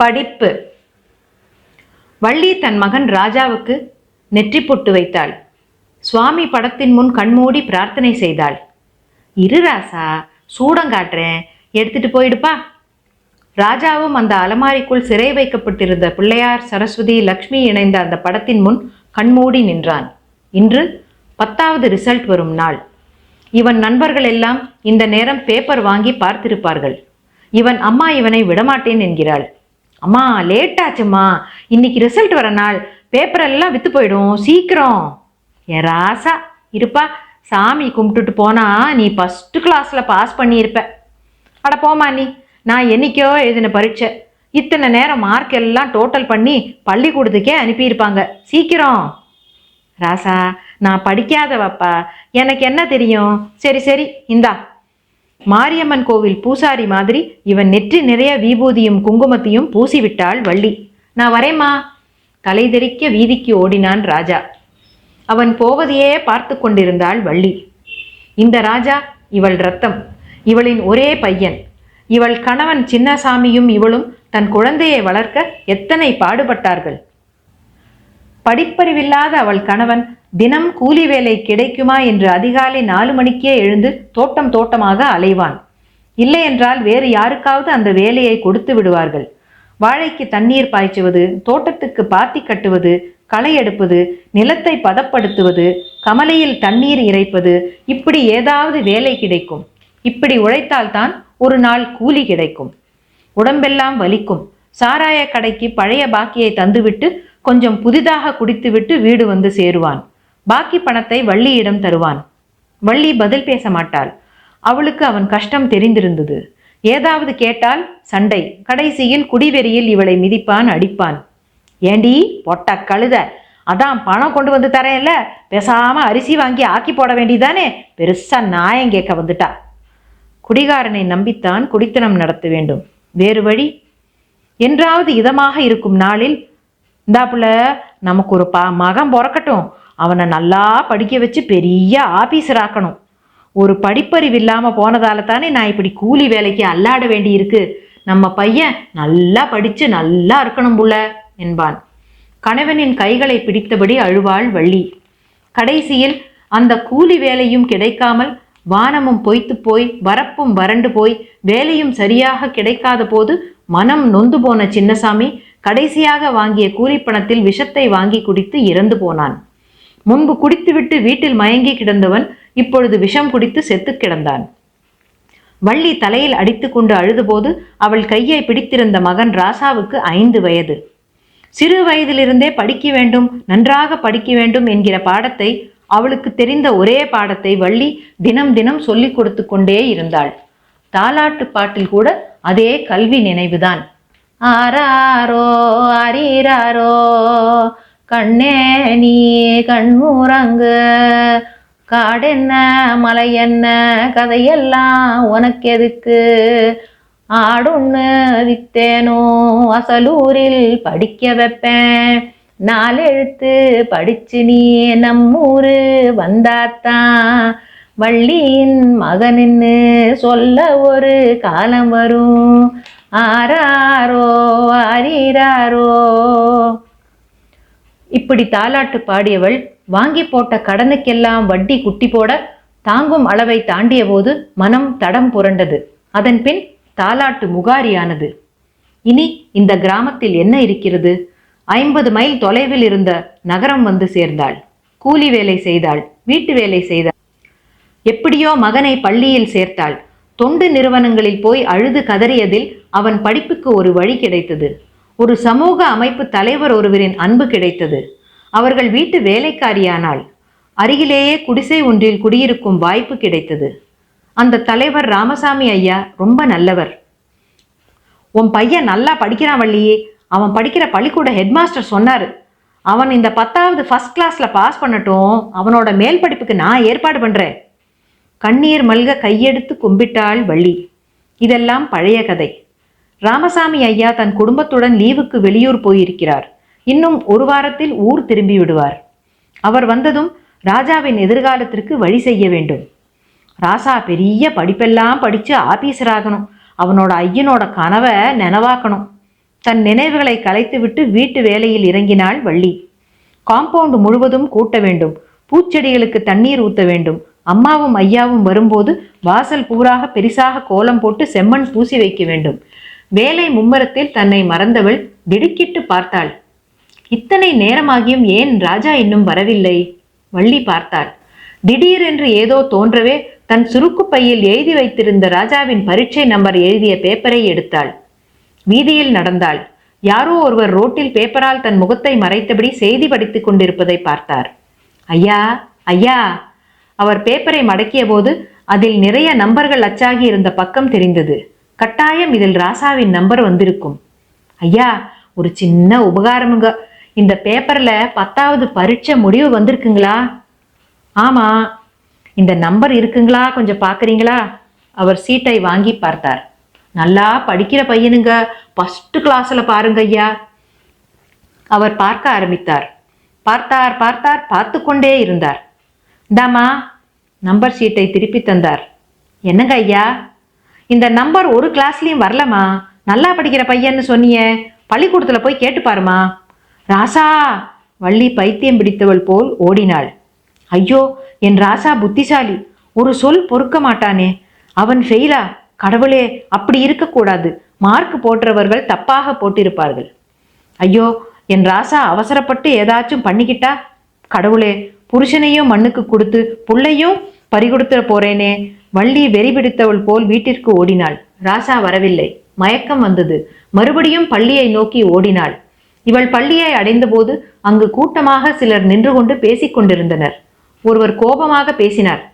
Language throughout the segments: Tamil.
படிப்பு. வள்ளி தன் மகன் ராஜாவுக்கு நெற்றி பொட்டு வைத்தாள். சுவாமி படத்தின் முன் கண்மூடி பிரார்த்தனை செய்தாள். இரு ராசா சூடங்காட்டுறேன் எடுத்துட்டு போயிடுப்பா. ராஜாவும் அந்த அலமாரிக்குள் சிறை வைக்கப்பட்டிருந்த பிள்ளையார் சரஸ்வதி லக்ஷ்மி இணைந்த அந்த படத்தின் முன் கண்மூடி நின்றான். இன்று பத்தாவது ரிசல்ட் வரும் நாள். இவன் நண்பர்கள் எல்லாம் இந்த நேரம் பேப்பர் வாங்கி பார்த்திருப்பார்கள். இவன் அம்மா இவனை விடமாட்டேன் என்கிறாள். அம்மா லேட் ஆச்சும்மா. இன்னைக்கு ரிசல்ட் வர நாள். பேப்பர் எல்லாம் வித்து போயிடும். சீக்கிரம். என் ராசா இருப்பா. சாமி கும்பிட்டுட்டு போனா நீ ஃபஸ்ட்டு கிளாஸில் பாஸ் பண்ணியிருப்ப. அட போமா நீ. நான் என்னைக்கோ எழுதின பரீட்சை. இத்தனை நேரம் மார்க் எல்லாம் டோட்டல் பண்ணி பள்ளிக்கூடத்துக்கே அனுப்பியிருப்பாங்க. சீக்கிரம். ராசா நான் படிக்காதவப்பா. எனக்கு என்ன தெரியும்? சரி சரி. இந்தா. மாரியம்மன் கோவில் பூசாரி மாதிரி இவன் நெற்றி நிறைய வீபூதியும் குங்குமத்தையும் பூசிவிட்டாள் வள்ளி. நான் வரேம்மா. தலைதெறிக்க வீதிக்கு ஓடினான் ராஜா. அவன் போவதையே பார்த்து கொண்டிருந்தாள் வள்ளி. இந்த ராஜா இவள் ரத்தம். இவளின் ஒரே பையன். இவள் கணவன் சின்னசாமியும் இவளும் தன் குழந்தையை வளர்க்க எத்தனை பாடுபட்டார்கள். படிப்பறிவில்லாத அவள் கணவன் தினம் கூலி வேலை கிடைக்குமா என்று அதிகாலை நாலு மணிக்கே எழுந்து தோட்டம் தோட்டமாக அலைவான். இல்லையென்றால் வேறு யாருக்காவது அந்த வேலையை கொடுத்து விடுவார்கள். வாழைக்கு தண்ணீர் பாய்ச்சுவது தோட்டத்துக்கு பாத்தி கட்டுவது களை எடுப்பது நிலத்தை பதப்படுத்துவது கமலையில் தண்ணீர் இறைப்பது இப்படி ஏதாவது வேலை கிடைக்கும். இப்படி உழைத்தால்தான் ஒரு நாள் கூலி கிடைக்கும். உடம்பெல்லாம் வலிக்கும். சாராய கடைக்கு பழைய பாக்கியை தந்துவிட்டு கொஞ்சம் புதிதாக குடித்துவிட்டு வீடு வந்து சேருவான். பாக்கி பணத்தை வள்ளியிடம் தருவான். வள்ளி பதில் பேச மாட்டாள் அவளுக்கு அவன் கஷ்டம் தெரிந்திருந்தது. ஏதாவது கேட்டால் சண்டை கடைசியில் குடிவெறியில் இவளை மிதிப்பான் அடிப்பான். ஏண்டி பொட்ட கழுத. அதான் பணம் கொண்டு வந்து தரேன்ல. பேசாம அரிசி வாங்கி ஆக்கி போட வேண்டியதானே? பெருசா நாயம் கேட்க வந்துட்டா. குடிகாரனை நம்பித்தான் குடித்தனம் நடத்த வேண்டும். வேறு வழி? என்றாவது இதமாக இருக்கும் நாளில் இந்தாப்புல நமக்கு ஒரு பா மகம் பிறக்கட்டும். அவனை நல்லா படிக்க வச்சு பெரிய ஆபீசர் ஆக்கணும். ஒரு படிப்பறிவு இல்லாமல் போனதால தானே நான் இப்படி கூலி வேலைக்கு அல்லாட வேண்டியிருக்கு. நம்ம பையன் நல்லா படித்து நல்லா இருக்கணும் புள்ள என்பான். கணவனின் கைகளை பிடித்தபடி அழுவாள் வள்ளி. கடைசியில் அந்த கூலி வேலையும் கிடைக்காமல் வானமும் பொய்த்து போய் வரப்பும் வறண்டு போய் வேலையும் சரியாக கிடைக்காத போது மனம் நொந்து போன சின்னசாமி கடைசியாக வாங்கிய கூலிப்பணத்தில் விஷத்தை வாங்கி குடித்து இறந்து போனான். முன்பு குடித்துவிட்டு வீட்டில் மயங்கி கிடந்தவன் இப்பொழுது விஷம் குடித்து செத்து கிடந்தான். வள்ளி தலையில் அடித்துக்கொண்டு அழுதுபோது அவள் கையை பிடித்திருந்த மகன் ராசாவுக்கு ஐந்து வயது. சிறு வயதிலிருந்தே படிக்க வேண்டும் நன்றாக படிக்க வேண்டும் என்கிற பாடத்தை அவளுக்கு தெரிந்த ஒரே பாடத்தை வள்ளி தினம் தினம் சொல்லிக் கொடுத்து கொண்டே இருந்தாள். தாலாட்டு பாட்டில் கூட அதே கல்வி நினைவுதான். ஆராரோ அரீராரோ கண்ணே நீ கண்மூரங்கு காடென்ன மலை என்ன கதையெல்லாம் உனக்கு எதுக்கு ஆடுன்னு வித்தேனோ அசலூரில் படிக்க வைப்பேன். நாலெழுத்து படிச்சு நீ நம்மூரு வந்தாத்தான். வள்ளியின் மகனின்னு சொல்ல ஒரு காலம் வரும். ஆராரோ ஆரீராரோ இப்படி தாலாட்டு பாடியவள் வாங்கி போட்ட கடனுக்கெல்லாம் வட்டி குட்டி போட தாங்கும் அளவை தாண்டிய போது மனம் தடம் புரண்டது. அதன் பின் தாலாட்டு முகாரியானது. இனி இந்த கிராமத்தில் என்ன இருக்கிறது? ஐம்பது மைல் தொலைவில் இருந்த நகரம் வந்து சேர்ந்தாள். கூலி வேலை செய்தாள். வீட்டு வேலை செய்தாள். எப்படியோ மகனை பள்ளியில் சேர்த்தாள். தொண்டு நிறுவனங்களில் போய் அழுது கதறியதில் அவன் படிப்புக்கு ஒரு வழி கிடைத்தது. ஒரு சமூக அமைப்பு தலைவர் ஒருவரின் அன்பு கிடைத்தது. அவர்கள் வீட்டு வேலைக்காரியானாள் அருகிலேயே குடிசை ஒன்றில் குடியிருக்கும் வாய்ப்பு கிடைத்தது. அந்த தலைவர் ராமசாமி ஐயா ரொம்ப நல்லவர். உன் பையன் நல்லா படிக்கிறான் வள்ளியே. அவன் படிக்கிற பள்ளிக்கூட ஹெட்மாஸ்டர் சொன்னார். அவன் இந்த பத்தாவது ஃபர்ஸ்ட் கிளாஸில் பாஸ் பண்ணட்டும். அவனோட மேல் படிப்புக்கு நான் ஏற்பாடு பண்ணுறேன் கண்ணீர் மல்க கையெடுத்து கும்பிட்டாள் வள்ளி. இதெல்லாம் பழைய கதை. ராமசாமி ஐயா தன் குடும்பத்துடன் லீவுக்கு வெளியூர் போயிருக்கிறார். இன்னும் ஒரு வாரத்தில் ஊர் திரும்பி விடுவார். அவர் வந்ததும் ராஜாவின் எதிர்காலத்திற்கு வழி செய்ய வேண்டும். ராசா பெரிய படிப்பெல்லாம் படித்து ஆபீசர் ஆகணும். அவனோட ஐயனோட கனவை நினைவாக்கணும். தன் நினைவுகளை கலைத்துவிட்டு வீட்டு வேலையில் இறங்கினாள் வள்ளி. காம்பவுண்ட் முழுவதும் கூட்ட வேண்டும். பூச்செடிகளுக்கு தண்ணீர் ஊத்த வேண்டும். அம்மாவும் ஐயாவும் வரும்போது வாசல் பூராக பெரிசாக கோலம் போட்டு செம்மண் பூசி வைக்க வேண்டும். வேலை மும்மரத்தில் தன்னை மறந்தவள் திடுக்கிட்டு பார்த்தாள். இத்தனை நேரமாகியும் ஏன் ராஜா இன்னும் வரவில்லை? வள்ளி பார்த்தாள். திடீரென்று ஏதோ தோன்றவே தன் சுருக்கு பையில் எழுதி வைத்திருந்த ராஜாவின் பரீட்சை நம்பர் எழுதிய பேப்பரை எடுத்தாள். வீதியில் நடந்தாள். யாரோ ஒருவர் ரோட்டில் பேப்பரால் தன் முகத்தை மறைத்தபடி செய்தி படித்துக் கொண்டிருப்பதை பார்த்தார். ஐயா ஐயா அவர் பேப்பரை மடக்கிய போது அதில் நிறைய நம்பர்கள் அச்சாகி இருந்த பக்கம் தெரிந்தது. கட்டாயம் இதில் ராசாவின் நம்பர் வந்திருக்கும். ஐயா ஒரு சின்ன உபகாரமுங்க. இந்த பேப்பர்ல பத்தாவது பரீட்சை முடிவு வந்திருக்குங்களா? ஆமா. இந்த நம்பர் இருக்குங்களா? கொஞ்சம் பார்க்குறீங்களா அவர் சீட்டை வாங்கி பார்த்தார். நல்லா படிக்கிற பையனுங்க. ஃபஸ்ட்டு கிளாஸில் பாருங்க ஐயா. அவர் பார்க்க ஆரம்பித்தார். பார்த்தார் பார்த்தார் பார்த்து கொண்டே இருந்தார். இந்தாம்மா நம்பர் சீட்டை திருப்பி தந்தார். என்னங்க ஐயா? இந்த நம்பர் ஒரு கிளாஸ்லேயும் வரலம்மா. நல்லா படிக்கிற பையன்னு சொன்னியே. பள்ளிக்கூடத்தில் போய் கேட்டு பாருமா ராசா வள்ளி பைத்தியம் பிடித்தவள் போல் ஓடினாள். ஐயோ என் ராசா புத்திசாலி ஒரு சொல் பொறுக்க மாட்டானே. அவன் ஃபெயிலா? கடவுளே அப்படி இருக்கக்கூடாது. மார்க் போட்டவர்கள் தப்பாக போட்டிருப்பார்கள். ஐயோ என் ராசா அவசரப்பட்டு ஏதாச்சும் பண்ணிக்கிட்டா? கடவுளே புருஷனையும் மண்ணுக்கு கொடுத்து புள்ளையும் பறிகொடுத்துட போறேனே. வள்ளி வெறி பிடித்தவள் போல் வீட்டிற்கு ஓடினாள். ராசா வரவில்லை. மயக்கம் வந்தது. மறுபடியும் பள்ளியை நோக்கி ஓடினாள். இவள் பள்ளியை அடைந்தபோது அங்கு கூட்டமாக சிலர் நின்று கொண்டு பேசிக் கொண்டிருந்தனர். ஒருவர் கோபமாக பேசினார்.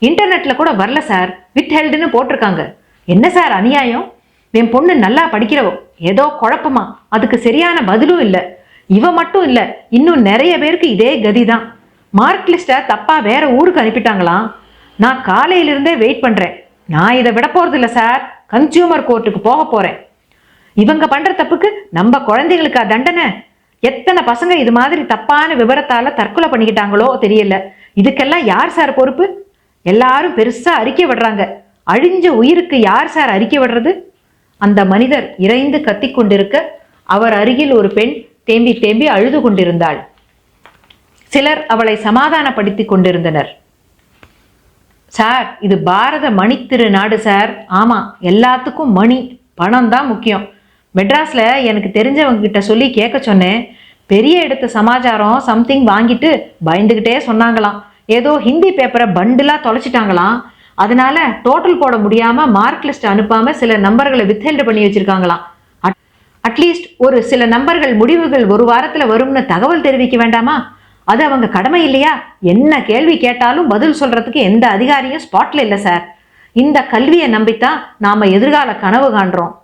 இன்டர்நெட்ல கூட வரல சார். வித் ஹெல்டுன்னு போட்டிருக்காங்க. என்ன சார் அநியாயம்? என் பொண்ணு நல்லா படிக்கிறவோ ஏதோ குழப்பமா? அதுக்கு சரியான பதிலும் இல்லை. இவ மட்டும் இல்லை இன்னும் நிறைய பேருக்கு இதே கதிதான். மார்க் லிஸ்ட்டை தப்பா வேற ஊருக்கு அனுப்பிட்டாங்களாம். நான் காலையிலிருந்தே வெயிட் பண்றேன். நான் இதை விட போறது சார். கன்சியூமர் கோர்ட்டுக்கு போக போறேன். இவங்க பண்ற தப்புக்கு நம்ம குழந்தைகளுக்கா தண்டனை. எத்தனை பசங்க இது மாதிரி தப்பான விவரத்தால தற்கொலை பண்ணிக்கிட்டாங்களோ தெரியல. இதுக்கெல்லாம் யார் சார் பொறுப்பு? எல்லாரும் பெருசா அறிக்கை விடுறாங்க. அழிஞ்ச உயிருக்கு யார் சார் அறிக்கை விடுறது? அந்த மனிதர் இறைந்து கத்தி கொண்டிருக்க அவர் அருகில் ஒரு பெண் தேம்பி தேம்பி அழுது கொண்டிருந்தாள். சிலர் அவளை சமாதானப்படுத்திக் கொண்டிருந்தனர். சார் இது பாரத மணி திருநாடு சார். ஆமா எல்லாத்துக்கும் மணி பணம் தான் முக்கியம். மெட்ராஸில் எனக்கு தெரிஞ்சவங்க கிட்ட சொல்லி கேட்க சொன்னேன். பெரிய இடத்து சமாச்சாரம் சம்திங் வாங்கிட்டு பயந்துகிட்டே சொன்னாங்களாம். ஏதோ ஹிந்தி பேப்பரை பண்டிலாக தொலைச்சிட்டாங்களாம். அதனால டோட்டல் போட முடியாமல் மார்க் லிஸ்ட் அனுப்பாமல் சில நம்பர்களை வித்ஹெல்டு பண்ணி வச்சுருக்காங்களாம். அட்- அட்லீஸ்ட் ஒரு சில நம்பர்கள் முடிவுகள் ஒரு வாரத்தில் வரும்னு தகவல் தெரிவிக்க வேண்டாமா? அது அவங்க கடமை இல்லையா? என்ன கேள்வி கேட்டாலும் பதில் சொல்கிறதுக்கு எந்த அதிகாரியும் ஸ்பாட்டில் இல்லை சார். இந்த கல்வியை நம்பித்தான் நாம் எதிர்கால கனவு காண்றோம்.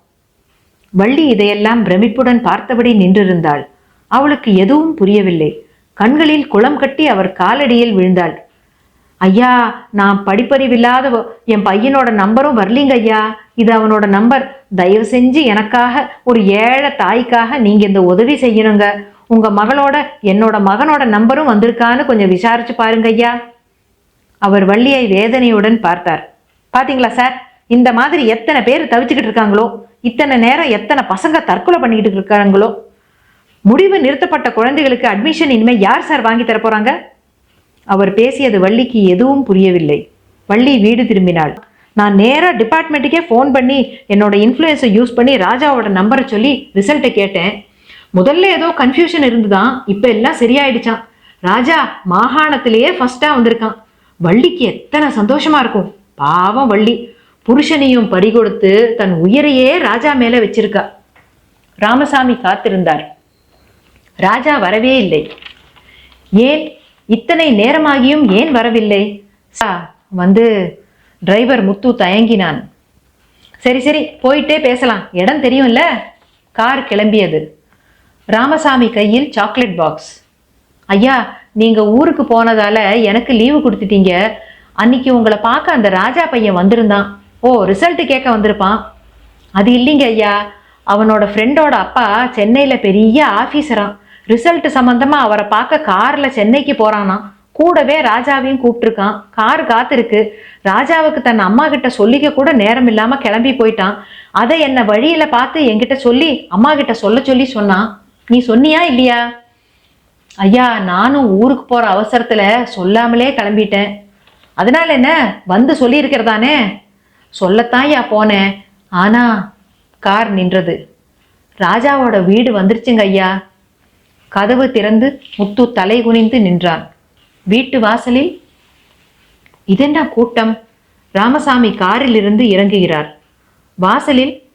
வள்ளி இதையெல்லாம் பிரமிப்புடன் பார்த்தபடி நின்றிருந்தாள். அவளுக்கு எதுவும் புரியவில்லை. கண்களில் குளம் கட்டி அவர் காலடியில் விழுந்தாள். ஐயா நான் படிப்பறிவில்லாத என் பையனோட நம்பரும் வரலீங்க ஐயா. இது அவனோட நம்பர். தயவு செஞ்சு எனக்காக ஒரு ஏழை தாய்க்காக நீங்க இந்த உதவி செய்யணுங்க. உங்க மகளோட என்னோட மகனோட நம்பரும் வந்திருக்கான்னு கொஞ்சம் விசாரிச்சு பாருங்க ஐயா. அவர் வள்ளியை வேதனையுடன் பார்த்தார். பாத்தீங்களா சார்? இந்த மாதிரி எத்தனை பேர் தவிச்சுக்கிட்டு இருக்காங்களோ இத்தனை நேரம் எத்தனை பசங்க தற்கொலை பண்ணிக்கிட்டு இருக்காங்களோ? முடிவு நிறுத்தப்பட்ட குழந்தைகளுக்கு அட்மிஷன் இனிமேல் யார் சார் வாங்கி தரப்போறாங்க அவர் பேசியது வள்ளிக்கு எதுவும் புரியவில்லை. வள்ளி வீடு திரும்பினாள். நான் நேராக டிபார்ட்மெண்ட்டுக்கே ஃபோன் பண்ணி என்னோட இன்ஃப்ளூயன்ஸை யூஸ் பண்ணி ராஜாவோட நம்பரை சொல்லி ரிசல்ட்டை கேட்டேன். முதல்ல ஏதோ கன்ஃபியூஷன் இருந்துதான் இப்போ எல்லாம் சரியாயிடுச்சான் ராஜா மாகாணத்திலேயே ஃபஸ்ட்டாக வந்திருக்கான். வள்ளிக்கு எத்தனை சந்தோஷமா இருக்கும். பாவம் வள்ளி. புருஷனையும் பறிகொடுத்து தன் உயிரையே ராஜா மேல வச்சிருக்கா. ராமசாமி காத்திருந்தார். ராஜா வரவே இல்லை. ஏன்? இத்தனை நேரமாகியும் ஏன் வரவில்லை? சா வந்து டிரைவர் முத்து தயங்கினான். சரி சரி போயிட்டே பேசலாம். இடம் தெரியும்ல? கார் கிளம்பியது. ராமசாமி கையில் சாக்லேட் பாக்ஸ். ஐயா நீங்க ஊருக்கு போனதால எனக்கு லீவு கொடுத்துட்டீங்க. அன்னைக்கு உங்களை பார்க்க அந்த ராஜா பையன் வந்திருந்தான். ஓ ரிசல்ட் கேட்க வந்திருப்பான். அது இல்லைங்க ஐயா. அவனோட ஃப்ரெண்டோட அப்பா சென்னையில் பெரிய ஆஃபீஸரான் ரிசல்ட் சம்மந்தமாக அவரை பார்க்க காரில் சென்னைக்கு போகிறானா கூடவே ராஜாவையும் கூப்பிட்டுருக்கான். கார் காத்திருக்கு. ராஜாவுக்கு தன் அம்மா கிட்ட சொல்லிக்க கூட நேரம் இல்லாமல் கிளம்பி போயிட்டான். அதை என்ன வழியில் பார்த்து என்கிட்ட சொல்லி அம்மா கிட்ட சொல்ல சொல்லி சொன்னான். நீ சொன்னியா இல்லையா? ஐயா நானும் ஊருக்கு போகிற அவசரத்தில் சொல்லாமலே கிளம்பிட்டேன். அதனால என்ன? வந்து சொல்லியிருக்கிறதானே? சொல்லத்தான்யா போனேன். ஆனா கார் நின்றது. ராஜாவோட வீடு வந்துருச்சுங்க ஐயா. கதவு திறந்து முத்து தலை குனிந்து நின்றான். வீட்டு வாசலில் இதென்ன கூட்டம்? ராமசாமி காரிலிருந்து இறங்குகிறார். வாசலில்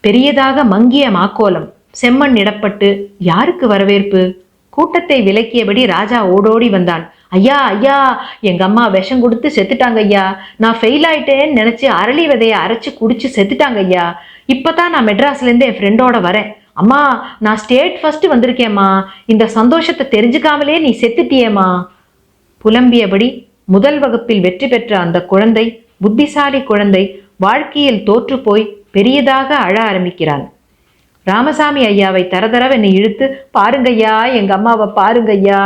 பெரியதாக மங்கிய மாக்கோலம் செம்மண் இடப்பட்டு யாருக்கு வரவேற்பு? கூட்டத்தை விலக்கியபடி ராஜா ஓடோடி வந்தான். ஐயா ஐயா எங்க அம்மா விஷம் கொடுத்து செத்துட்டாங்க ஐயா. நான் ஃபெயில் ஆயிட்டேன்னு நினைச்சு அரளி விதையை அரைச்சு குடிச்சு செத்துட்டாங்க ஐயா. இப்பதான் நான் மெட்ராஸ்லேருந்து என் ஃப்ரெண்டோட வரேன். அம்மா நான் ஸ்டேட் ஃபர்ஸ்ட் வந்திருக்கேம்மா. இந்த சந்தோஷத்தை தெரிஞ்சுக்காமலே நீ செத்துட்டியேம்மா. புலம்பியபடி முதல் வகுப்பில் வெற்றி பெற்ற அந்த குழந்தை புத்திசாலி குழந்தை வாழ்க்கையில் தோற்று போய் பெரியதாக அழ ஆரம்பிக்கிறான் ராமசாமி ஐயாவை தரதரவென்னு இழுத்து பாருங்கய்யா எங்க அம்மாவை பாருங்கய்யா.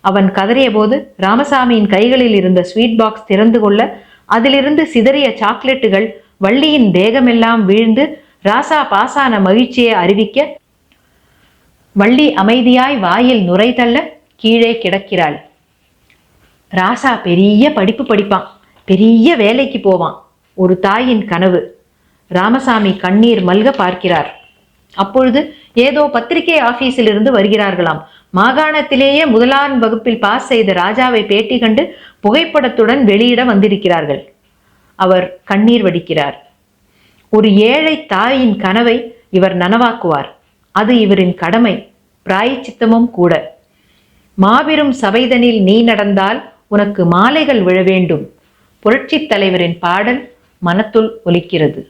அவன் கதறிய போது ராமசாமியின் கைகளில் இருந்த ஸ்வீட் பாக்ஸ் திறந்து கொள்ள அதிலிருந்து சிதறிய சாக்லேட்டுகள் வள்ளியின் தேகமெல்லாம் வீழ்ந்து ராசா பாசான மகிழ்ச்சியை அறிவிக்க வள்ளி அமைதியாய் வாயில் நுரை தள்ள கீழே கிடக்கிறாள். ராசா பெரிய படிப்பு படிப்பான். பெரிய வேலைக்கு போவான். ஒரு தாயின் கனவு. ராமசாமி கண்ணீர் மல்க பார்க்கிறார். அப்பொழுது ஏதோ பத்திரிகை ஆபீஸில் இருந்து வருகிறார்களாம். மாகாணத்திலேயே முதலாம் வகுப்பில் பாஸ் செய்த ராஜாவை பேட்டி கண்டு புகைப்படத்துடன் வெளியிட வந்திருக்கிறார்கள். அவர் கண்ணீர் வடிக்கிறார். ஒரு ஏழை தாயின் கனவை இவர் நனவாக்குவார். அது இவரின் கடமை. பிராயச்சித்தமும் கூட. மாபெரும் சபைதனில் நீ நடந்தால் உனக்கு மாலைகள் விழ வேண்டும். புரட்சித் தலைவரின் பாடல் மனத்துள் ஒலிக்கிறது.